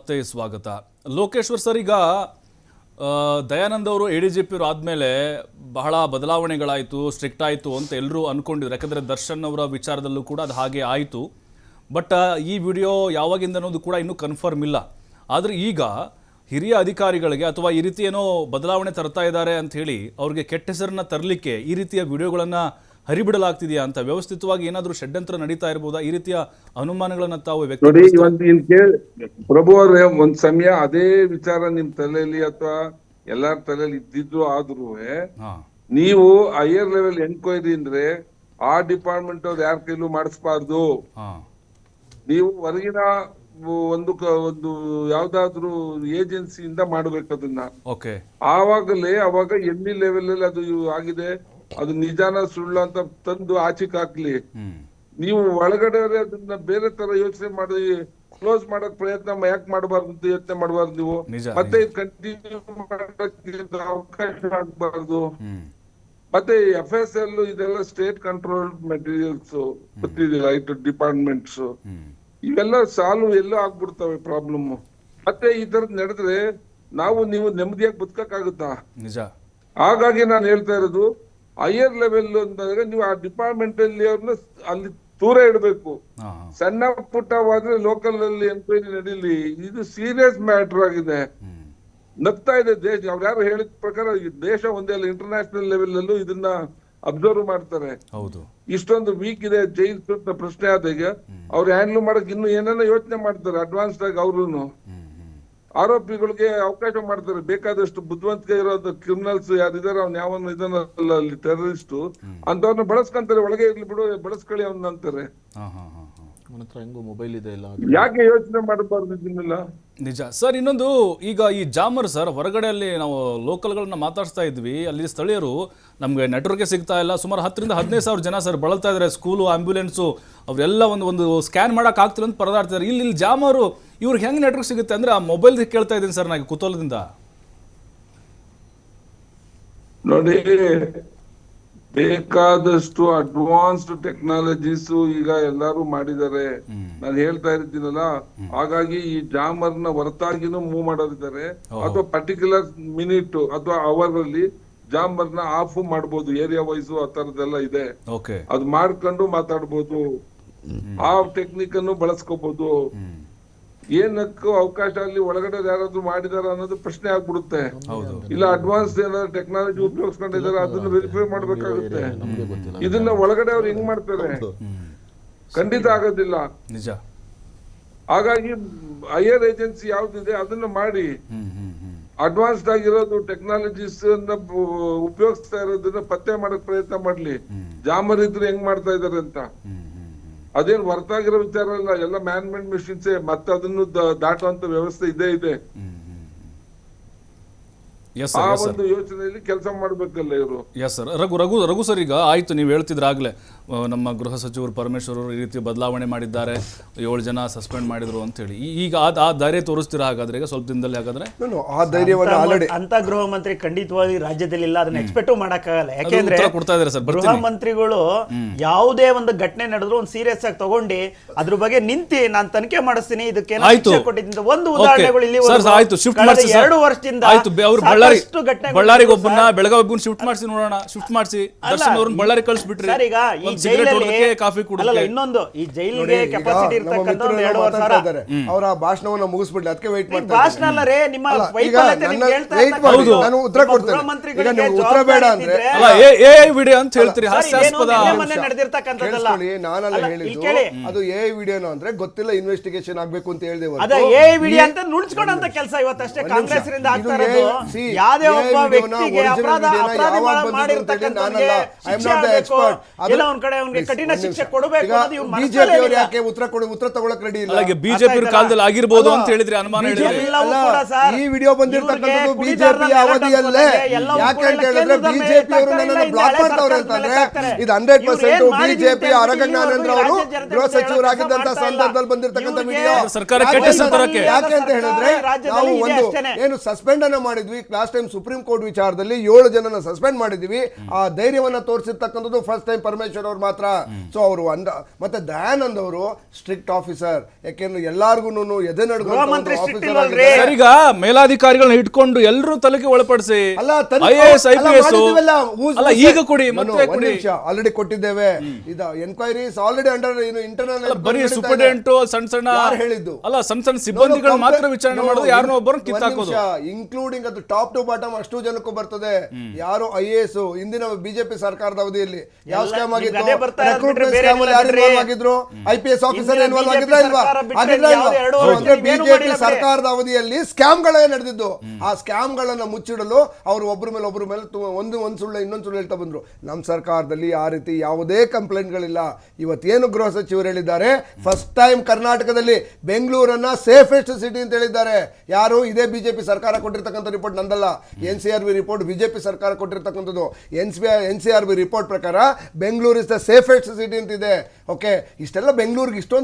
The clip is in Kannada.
ಮತ್ತೆ ಸ್ವಾಗತ. ಲೋಕೇಶ್ವರ್ ಸರ್, ಈಗ ದಯಾನಂದ್ ಅವರು ಎ ಡಿ ಜಿ ಪಿ ಆದಮೇಲೆ ಬಹಳ ಬದಲಾವಣೆಗಳಾಯಿತು ಸ್ಟ್ರಿಕ್ಟ್ ಆಯಿತು ಅಂತ ಎಲ್ಲರೂ ಅಂದ್ಕೊಂಡಿದ್ರು ಯಾಕಂದರೆ ದರ್ಶನ್ ಅವರ ವಿಚಾರದಲ್ಲೂ ಕೂಡ ಅದು ಹಾಗೆ ಆಯಿತು. ಬಟ್ ಈ ವಿಡಿಯೋ ಯಾವಾಗಿಂದ ಅನ್ನೋದು ಕೂಡ ಇನ್ನೂ ಕನ್ಫರ್ಮ್ ಇಲ್ಲ. ಆದರೆ ಈಗ ಹಿರಿಯ ಅಧಿಕಾರಿಗಳಿಗೆ ಅಥವಾ ಈ ರೀತಿ ಏನೋ ಬದಲಾವಣೆ ತರ್ತಾ ಇದ್ದಾರೆ ಅಂತ ಹೇಳಿ ಅವ್ರಿಗೆ ಕೆಟ್ಟ ಹೆಸರನ್ನ ತರಲಿಕ್ಕೆ ಈ ರೀತಿಯ ವಿಡಿಯೋಗಳನ್ನು ಹರಿಬಿಡಲಾಗ್ತಿದೆಯಾ ಅಂತ ವ್ಯವಸ್ಥಿತವಾಗಿ ಏನಾದರೂ ಷಡ್ಯಂತ್ರ ನಡೀತಾ ಇರಬಹುದಾ ಈ ರೀತಿಯ ಅನುಮಾನಗಳನ್ನ ತಾವು ಪ್ರಭು ಅವ್ರೆ ಒಂದ್ ಸಮಯ ಅದೇ ವಿಚಾರ ನಿಮ್ ತಲೆಯಲ್ಲಿ ಅಥವಾ ಎಲ್ಲಾರ ತಲೆಯಲ್ಲಿ ಇದ್ದಿದ್ರು ಆದ್ರೂ ನೀವು ಹೈಯರ್ ಲೆವೆಲ್ ಎನ್ಕ್ವೈರಿ ಅಂದ್ರೆ ಆ ಡಿಪಾರ್ಟ್ಮೆಂಟ್ ಅವ್ರು ಯಾರ ಕೈಲೂ ಮಾಡಿಸ್ಬಾರ್ದು. ನೀವು ಹೊರಗಿನ ಒಂದು ಒಂದು ಯಾವ್ದಾದ್ರು ಏಜೆನ್ಸಿಯಿಂದ ಮಾಡ್ಬೇಕು ಅದನ್ನ. ಓಕೆ. ಆವಾಗಲೇ ಅವಾಗ ಎಲ್ಲಿ ಲೆವೆಲ್ ಅಲ್ಲಿ ಅದು ಆಗಿದೆ. ಅದು ನಿಜಾನ ಸುಳ್ಳು ಅಂತ ತಂದು ಆಚೆಗೆ ಹಾಕ್ಲಿ. ನೀವು ಒಳಗಡೆ ಅದನ್ನ ಬೇರೆ ತರ ಯೋಚನೆ ಮಾಡಿ ಕ್ಲೋಸ್ ಮಾಡಕ್ ಪ್ರಯತ್ನ ಯಾಕ್ ಮಾಡಬಾರ್ದು ಅಂತ ಯೋಚನೆ ಮಾಡಬಾರ್ದು ನೀವು? ಮತ್ತೆ ಕಂಟಿನ್ಯೂ ಮಾಡಕ್ಕೆ ಅವಕಾಶ ಆಗಬಾರ್ದು. ಮತ್ತೆ ಎಫ್ ಎಸ್ ಎಲ್ ಇದೆಲ್ಲ ಸ್ಟೇಟ್ ಕಂಟ್ರೋಲ್ ಮೆಟೀರಿಯಲ್ಸ್ ಗೊತ್ತಿದೆಯಲ್ಲ ಇದು ಡಿಪಾರ್ಟ್ಮೆಂಟ್ಸ್ ಇವೆಲ್ಲ ಸಾಲ್ವ್ ಎಲ್ಲ ಆಗ್ಬಿಡ್ತವೆ ಪ್ರಾಬ್ಲಮ್ ಮತ್ತೆ ಈ ತರದ್ ನಡೆದ್ರೆ ನಾವು ನೀವು ನೆಮ್ಮದಿಯಾಗಿ ಬದುಕಕ್ಕಾಗುತ್ತಾ? ನಿಜ. ಹಾಗಾಗಿ ನಾನು ಹೇಳ್ತಾ ಇರೋದು ಹೈಯರ್ ಲೆವೆಲ್ ಅಂತಂದ್ರೆ ನೀವು ಆ ಡಿಪಾರ್ಟ್ಮೆಂಟ್ ಅಲ್ಲಿ ಅವ್ರನ್ನ ಅಲ್ಲಿ ದೂರ ಇಡಬೇಕು. ಸಣ್ಣ ಪುಟ್ಟವಾದ್ರೆ ಲೋಕಲ್ ಅಲ್ಲಿ ಎನ್ಕ್ವೈರಿ ನಡೀಲಿ. ಇದು ಸೀರಿಯಸ್ ಮ್ಯಾಟರ್ ಆಗಿದೆ. ನಗ್ತಾ ಇದೆ ದೇಶ. ಅವ್ರು ಯಾರು ಹೇಳಿದ ಪ್ರಕಾರ ದೇಶ ಒಂದೇ ಅಲ್ಲ ಇಂಟರ್ನ್ಯಾಷನಲ್ ಲೆವೆಲ್ ಅಲ್ಲೂ ಇದನ್ನ ಅಬ್ಸರ್ವ್ ಮಾಡ್ತಾರೆ. ಹೌದು. ಇಷ್ಟೊಂದು ವೀಕ್ ಇದೆ ಜೈಲ್ ಪ್ರಶ್ನೆ ಆದಾಗ ಅವ್ರು ಹ್ಯಾಂಡಲ್ ಮಾಡಕ್ ಇನ್ನು ಏನೇನೋ ಯೋಚನೆ ಮಾಡ್ತಾರೆ ಅಡ್ವಾನ್ಸ್ ಆಗಿ ಅವ್ರು ಆರೋಪಿಗಳಿಗೆ ಅವಕಾಶ ಮಾಡ್ತಾರೆ. ಬೇಕಾದಷ್ಟು ಬುದ್ಧಿವಂತಿಕೆ ಇರೋದು ಕ್ರಿಮಿನಲ್ಸ್ ಯಾರಿದಾರೆ ಅವ್ನ ಯಾವನ್ನ ಇದನ್ನಲ್ಲ ಅಲ್ಲಿ ಟೆರರಿಸ್ಟ್ ಅಂತವ್ರನ್ನ ಬಳಸ್ಕೊಂತಾರೆ ಒಳಗೆ ಇರ್ಲಿ ಬಿಡು ಬಳಸ್ಕೊಳ್ಳಿ ಅವ್ನ ಅಂತಾರೆ. ಹಾ ಹಾ ಹಾ ಹಾ. ಹೆಂಗೋ ಮೊಬೈಲ್ ಇದೆ ಇಲ್ಲ ಯಾಕೆ ಯೋಚನೆ ಮಾಡಬಾರ್ದು ಇದನ್ನೆಲ್ಲ? ನಿಜ. ಸರ್ ಇನ್ನೊಂದು ಈಗ ಈ ಜಾಮರ್ ಸರ್ ಹೊರಗಡೆ ಅಲ್ಲಿ ನಾವು ಲೋಕಲ್ಗಳನ್ನ ಮಾತಾಡ್ತಾ ಇದ್ವಿ. ಅಲ್ಲಿ ಸ್ಥಳೀಯರು ನಮಗೆ ನೆಟ್ವರ್ಕ್ ಸಿಗ್ತಾ ಇಲ್ಲ. ಸುಮಾರು ಹತ್ತರಿಂದ ಹದಿನೈದು ಸಾವಿರ ಜನ ಸರ್ ಬಳಲ್ತಾ ಇದ್ದಾರೆ ಸ್ಕೂಲು ಆಂಬ್ಯುಲೆನ್ಸು ಅವರೆಲ್ಲ ಒಂದು ಒಂದು ಸ್ಕ್ಯಾನ್ ಮಾಡಕ್ ಆಗ್ತಿಲ್ಲ ಅಂತ ಪರದಾಡ್ತಿದ್ದಾರೆ ಇಲ್ಲಿ ಇಲ್ಲಿ ಜಾಮರು ಇವ್ರಿಗೆ ಹೆಂಗೆ ನೆಟ್ವರ್ಕ್ ಸಿಗುತ್ತೆ ಅಂದ್ರೆ ಆ ಮೊಬೈಲ್ ಕೇಳ್ತಾ ಇದ್ದೀನಿ ಸರ್ ನನಗೆ ಕುತೂಹಲದಿಂದ. ನೋಡಿ ಬೇಕಾದಷ್ಟು ಅಡ್ವಾನ್ಸ್ಡ್ ಟೆಕ್ನಾಲಜೀಸ್ ಈಗ ಎಲ್ಲಾರು ಮಾಡಿದ್ದಾರೆ. ನಾನು ಹೇಳ್ತಾ ಇರ್ತೀನಲ್ಲ ಹಾಗಾಗಿ ಈ ಜಾಮರ್ನ ಹೊರತಾಗಿನೂ ಮೂವ್ ಮಾಡೋದಿದ್ದಾರೆ ಅಥವಾ ಪರ್ಟಿಕ್ಯುಲರ್ ಮಿನಿಟ್ ಅಥವಾ ಅವರ್ ಅಲ್ಲಿ ಜಾಮರ್ನ ಆಫ್ ಮಾಡಬಹುದು ಏರಿಯಾ ವೈಸ್ ಆ ತರದೆಲ್ಲ ಇದೆ. ಅದು ಮಾಡ್ಕೊಂಡು ಮಾತಾಡ್ಬೋದು. ಆ ಟೆಕ್ನಿಕ್ ಅನ್ನು ಬಳಸ್ಕೋಬಹುದು ಏನಕ್ಕೂ ಅವಕಾಶ ಅಲ್ಲಿ ಒಳಗಡೆ ಯಾರಾದ್ರೂ ಮಾಡಿದಾರ ಅನ್ನೋದು ಪ್ರಶ್ನೆ ಆಗ್ಬಿಡುತ್ತೆ. ಹೌದು ಇಲ್ಲ ಅಡ್ವಾನ್ಸ್ ಏನಾದ್ರು ಟೆಕ್ನಾಲಜಿ ಉಪಯೋಗಿಸ್ಕೊಂಡಿದಾರೆ ಅದನ್ನ ವೆರಿಫೈ ಮಾಡ್ಬೇಕಾಗುತ್ತೆ. ನಮ್ಗೆ ಗೊತ್ತಿಲ್ಲ. ಇದನ್ನ ಒಳಗಡೆ ಅವ್ರು ಹೆಂಗ್ ಮಾಡ್ತಾರೆ? ಖಂಡಿತ ಆಗೋದಿಲ್ಲ. ನಿಜ. ಹಾಗಾಗಿ ಹೈಯರ್ ಏಜೆನ್ಸಿ ಯಾವ್ದಿದೆ ಅದನ್ನ ಮಾಡಿ. ಹ್ಮ್ ಹ್ಮ್ ಹ್ಮ್. ಅಡ್ವಾನ್ಸ್ಡ್ ಆಗಿರೋದು ಟೆಕ್ನಾಲಜೀಸ್ ಉಪಯೋಗಿಸ್ತಾ ಇರೋದನ್ನ ಪತ್ತೆ ಮಾಡಕ್ ಪ್ರಯತ್ನ ಮಾಡ್ಲಿ. ಜಾಮರ್ ಇದ್ರೆ ಹೆಂಗ್ ಮಾಡ್ತಾ ಇದಾರೆ ಅಂತ. ಅದೇನ್ ಹೊರತಾಗಿರೋ ವಿಚಾರ ಅಲ್ಲ ಎಲ್ಲ ಮ್ಯಾನ್ಮೆಂಟ್ ಮಿಷಿನ್ಸ್ ಮತ್ತೆ ಅದನ್ನು ದಾಟುವಂತ ವ್ಯವಸ್ಥೆ ಇದೇ ಇದೆ. ಆ ಒಂದು ಯೋಚನೆಯಲ್ಲಿ ಕೆಲಸ ಮಾಡಬೇಕಲ್ಲ ಇವರು. Yes sir Raghu Raghu Raghu sir ಈಗ ಆಯಿತು ನೀವು ಹೇಳ್ತಿದ್ರಾಗಲೇ. ನಮ್ಮ ಗೃಹ ಸಚಿವರು ಪರಮೇಶ್ವರ್ ಅವರು ಈ ರೀತಿ ಬದಲಾವಣೆ ಮಾಡಿದ್ದಾರೆ. ಏಳು ಜನ ಸಸ್ಪೆಂಡ್ ಮಾಡಿದ್ರು ಅಂತ ಹೇಳಿ ಈಗ ಆ ಆ ಧೈರ್ಯ ತೋರಿಸ್ತೀರಾ ಹಾಗಾದ್ರೆ? ಈಗ ಸ್ವಲ್ಪ ದಿನದಲ್ಲಿ ಹಾಗಾದ್ರೆ? ಆ ಧೈರ್ಯವನ್ನು ಆಲ್ರೆಡಿ ಅಂತ ಗೃಹ ಮಂತ್ರಿ ಖಂಡಿತವಾಗಿ ರಾಜ್ಯದಲ್ಲಿ ಇಲ್ಲ. ಅದನ್ನ ಎಕ್ಸ್ಪೆಕ್ಟ್ ಮಾಡಕ್ಕಾಗಲ್ಲ. ಯಾಕೆಂದ್ರೆ ಕೊಡ್ತಾ ಇದ್ದಾರೆ ಸರ್ ಗೃಹ ಮಂತ್ರಿಗಳು ಯಾವುದೇ ಒಂದು ಘಟನೆ ನಡೆದ್ರು ಒಂದು ಸೀರಿಯಸ್ ಆಗಿ ತಗೊಂಡು ಅದ್ರ ಬಗ್ಗೆ ನಿಂತಿ ನಾನು ತನಿಖೆ ಮಾಡಿಸ್ತೀನಿ. ಇದಕ್ಕೆ. ಕೊಟ್ಟಿದ್ದ ಒಂದು. ಉದಾಹರಣೆಗಳು ಇಲ್ಲಿ ಸರ್ ಆಯ್ತು. ಶಿಫ್ಟ್ ಮಾಡಿಸಿ ಎರಡು ವರ್ಷದಿಂದ ಆಯ್ತು ಅವ್ರು ಬಳ್ಳಾರಿ ಬಳ್ಳಾರಿಗೆ ನಡೆದಿದೆ ಒಬ್ಬನ ಬೆಳಗಾವಿ ಒಬ್ಬನ ಶಿಫ್ಟ್ ಮಾಡಿಸಿ ನೋಡೋಣ ಶಿಫ್ಟ್ ಮಾಡಿಸಿ ದರ್ಶನ್ ಅವ್ರನ್ನ ಬಳ್ಳಾರಿ ಕಳಿಸ್ಬಿಟ್ರಿ. ಸರ್ ಈಗ ಈ ಸಿಗರೇಟ್ ಜೈಲಲ್ಲಿ ಕಾಫಿ ಕುಡಿದ್ರೆ ಇನ್ನೊಂದು ಈ ಜೈಲಿಗೆ ಕೆಪಾಸಿಟಿ ನಮ್ಮ ಒಂದು ಎರಡೂವರೆ ಸಾವಿರ ಇದ್ದಾರೆ. ಅವರ ಭಾಷಣವನ್ನ ಮುಗಿಸ್ಬಿಡ್ಲಿ ಅದಕ್ಕೆ ವೇಟ್ ಮಾಡ್ತಾ ಭಾಷಣ. ಅಲ್ಲ ರೇ ನಿಮ್ಮ ವೈಫಲ್ಯತೆ ನಿಮ್ಗೆ ಹೇಳ್ತಾ wait ನಾನು ಉತ್ತರ ಕೊಡ್ತೇನೆ. ಈಗ ನೀವು ಉತ್ತರ ಬೇಡ ಅಂದ್ರೆ- ಅಲ್ಲ ಎ ಎ ವಿಡಿಯೋ ಅಂತ ಹೇಳ್ತೀರಿ. ಹಾಸ್ಯಾಸ್ಪದ. ಕೇಳಿಸ್ಕೊಳ್ಳಿ, ನಾನಲ್ಲ ಅಲ್ಲ, ಹೇಳಿದ್ದು. ಅದು ಎ ವಿಡಿಯೋನೋ ಅಂದ್ರೆ ಗೊತ್ತಿಲ್ಲ ಇನ್ವೆಸ್ಟಿಗೇಷನ್ ಆಗ್ಬೇಕು ಅಂತ ಹೇಳಿದೆ ಅದ ಎ ವಿಡಿಯೋ ಅಂತ ನುಡ್ಸ್ಕೊಂಡಂತ ಕೆಲಸ ಇವತ್ತಷ್ಟೇ. ಕಾಂಗ್ರೆಸ್ ರಿಂದ ಆಗ್ತಾ ಇರೋದು. ಏ- ಯಾವ್ದೇ ಒಬ್ಬ ವ್ಯಕ್ತಿಗೆ ಅಪರಾಧ ಅಪರಾಧ ಯಾವಾಗ ಮಾಡ್- ಬಂದಿದ್ದು ಮಾಡಿರ್ತಕ್ಕಂಥವ್ನಿಗೆ ನಾನಲ್ಲ. I am ಶಿಕ್ಷೆ ಆಗ್ಬೇಕು. ಇಲ್ಲ ಒಂದ್ ಕಡೆ ಅವ್ನಿಗೆ ಕಠಿಣ ಶಿಕ್ಷೆ. ಕೊಡಬೇಕು ಅನ್ನೋದು ಇವ್ರ ಬಿಜೆಪಿ ಮನಸ್ಸಲ್ಲಿ ಅವರು ಇಲ್ಲ. ಯಾಕೆ ಉತ್ತರ ಕೊಡಿ ಉತ್ತರ ತಗೊಳಕ್ ರೆಡಿ ಇಲ್ಲ ಅಲ್ಲ ಬಿಜೆಪಿ ಕಾಲದಲ್ಲಿ ಆಗಿರ್ಬೋದು ಅಂತ ಹೇಳಿದ್ರೆ ಅನುಮಾನ BJP ಹೇಳಿದ್ರಿ ಎಲ್ಲವೂ ಕೂಡ ಸರ್, ಈ ವಿಡಿಯೋ ಬಂದಿರ್ತಕ್ಕಂಥದ್ದು ಇವ್ರಿಗೆ ಬಿಜೆಪಿ ಕುಡಿದಾರನ ಅವಧಿಯಲ್ಲೇ ಎಲ್ಲವೂ ಯಾಕೆ ಅಂತ ಹೇಳಿದ್ರೆ ಕೇಂದ್ರದ ಮೇಲೆ ಬಿಜೆಪಿ ಅವರು ನನ್ನನ್ನು ಇಲ್ಲ ಬ್ಲಾಕ್ ಮಾಡ್ತಾವ್ರೆ ಮೇಲೆ ಅಂತಂದ್ರೆ ಹಾಕ್ತಾರೆ. ಇದು ಹಂಡ್ರೆಡ್ ಇವ್ರು ಪರ್ಸೆಂಟ್ ಏನ್ ಮಾಡಿದ್ರು ಬಿಜೆಪಿ ಅಂತ ಅರಗ ಜ್ಞಾನೇಂದ್ರ ಅವರು ರಾಜ್ಯ ಜನತೆ ಗೃಹ ಸಚಿವರಾಗಿದ್ದಂತ ಇಲ್ಲ. ಸಂದರ್ಭದಲ್ಲಿ ಬಂದಿರತಕ್ಕಂಥ ಇವ್ರಿಗೆ ವಿಡಿಯೋ ಸರ್ಕಾರ ಯಾಕೆ ಕೆಟ್ಟ ಅಂತ- ಯಾಕೆ ಅಂತ ಹೇಳಿದ್ರೆ ರಾಜ್ಯದಲ್ಲಿ ನಾವು ಇದೆ ಒಂದು ಅಷ್ಟೇನೆ. ಏನು ಸಸ್ಪೆಂಡ್ ಅನ್ನ ಮಾಡಿದ್ವಿ ಲಾಸ್ಟ್ ಟೈಮ್ ಸುಪ್ರೀಂ ಕೋರ್ಟ್ ವಿಚಾರದಲ್ಲಿ ಏಳು ಜನನ ಸಸ್ಪೆಂಡ್ ಮಾಡಿದ್ವಿ ಆ ಧೈರ್ಯವನ್ನ ತೋರಿಸಿರ್ತಕ್ಕಂಥದ್ದು ಫಸ್ಟ್ ಟೈಮ್ ಪರಮೇಶ್ವರ್ ಅವರು ಮಾತ್ರ. ಸೊ ಅವರು ಅಂದ ಮತ್ತೆ ದಯಾನಂದ್ ಅವರು ಸ್ಟ್ರಿಕ್ಟ್ ಆಫೀಸರ್ ಯಾಕೆಂದ್ರೆ ಎಲ್ಲಾರ್ಗು ಎದೆ ನಡೆದು ಈಗ ಮೇಲಾಧಿಕಾರಿಗಳನ್ನ ಇಟ್ಕೊಂಡು ಎಲ್ಲರೂ ತಲೆಗೆ ಒಳಪಡಿಸಿ. ಅಲ್ಲ ಈಗ? ಕೊಡಿ ನಿಮಿಷ ಆಲ್ರೆಡಿ ಕೊಟ್ಟಿದ್ದೇವೆ. ಇದ ಎನ್ಕ್ವೈರೀಸ್ ಆಲ್ರೆಡಿ ಅಂಡರ್ ಏನು ಇಂಟರ್ನಲ್ ಬರೀ ಸೂಪರ್ಡೆಂಟ್ ಸಣ್ಣ ಸಣ್ಣ ಹೇಳಿದ್ದು? ಅಲ್ಲ ಸಣ್ಣ ಸಣ್ಣ ಸಿಬ್ಬಂದಿಗಳು ಮಾತ್ರ ವಿಚಾರಣೆ ಮಾಡೋದು ಯಾರನ್ನೋ ಒಬ್ಬರನ್ನ ಕಿತ್ತಾಕೋದು. ಇನ್ಕ್ಲೂಡಿಂಗ್ ಅದು ಟಾಪ್ ಟು ಬಾಟಮ್ ಅಷ್ಟು ಜನಕ್ಕೂ ಬರ್ತದೆ. ಯಾರು ಐ ಎ ಎಸ್ ಹಿಂದಿನ ಬಿಜೆಪಿ ಸರ್ಕಾರದ ಅವಧಿಯಲ್ಲಿ ಯಾವ ಸ್ಕ್ಯಾಮ್ ಆಗಿತ್ತು? ರೆಕ್ರೂಟ್ಮೆಂಟ್ ಸ್ಕ್ಯಾಮ್ ಅಲ್ಲಿ ಯಾರು ಇನ್ವಾಲ್ವ್ ಆಗಿದ್ರು? I P S officer involve ಆಗಿದ್ರ ಇಲ್ವಾ? ಆಗಿದ್ರ ಇಲ್ವಾ? ಅಂದ್ರೆ ಬಿಜೆಪಿ ಸರ್ಕಾರದ ಅವಧಿಯಲ್ಲಿ ಸ್ಕ್ಯಾಮ್ಗಳೇ ನಡೆದಿದ್ದು. ಆ ಸ್ಕ್ಯಾಮ್ ಗಳನ್ನ ಮುಚ್ಚಿಡಲು ಅವರು ಒಬ್ಬರ ಮೇಲೆ ಒಬ್ಬರ ಮೇಲೆ ಒಂದು ಒಂದು ಸುಳ್ಳು ಇನ್ನೊಂದು ಸುಳ್ಳು ಹೇಳ್ತಾ ಬಂದ್ರು. ನಮ್ಮ ಸರ್ಕಾರದಲ್ಲಿ ಆ ರೀತಿ ಯಾವುದೇ ಕಂಪ್ಲೇಂಟ್ ಗಳಿಲ್ಲ ಇವತ್ತೇನು ಗೃಹ ಸಚಿವರು ಹೇಳಿದ್ದಾರೆ? ಫಸ್ಟ್ ಟೈಮ್ ಕರ್ನಾಟಕದಲ್ಲಿ ಬೆಂಗಳೂರನ್ನ ಸೇಫೆಸ್ಟ್ ಸಿಟಿ ಅಂತ ಹೇಳಿದ್ದಾರೆ. ಯಾರು? ಇದೇ ಬಿಜೆಪಿ ಸರ್ಕಾರ ಕೊಟ್ಟಿರ್ತಕ್ಕಂಥ report ನಂದಲ್ಲ N C R B report BJP ಸರ್ಕಾರ ಕೊಟ್ಟಿರ್ತಕ್ಕಂಥದ್ದು. N C N C R B report ಪ್ರಕಾರ Bengaluru is the safest city ಅಂತಿದೆ. ಓಕೆ ಇಷ್ಟೆಲ್ಲ ಬೆಂಗಳೂರಿಗೆ ಇಷ್ಟೊಂದು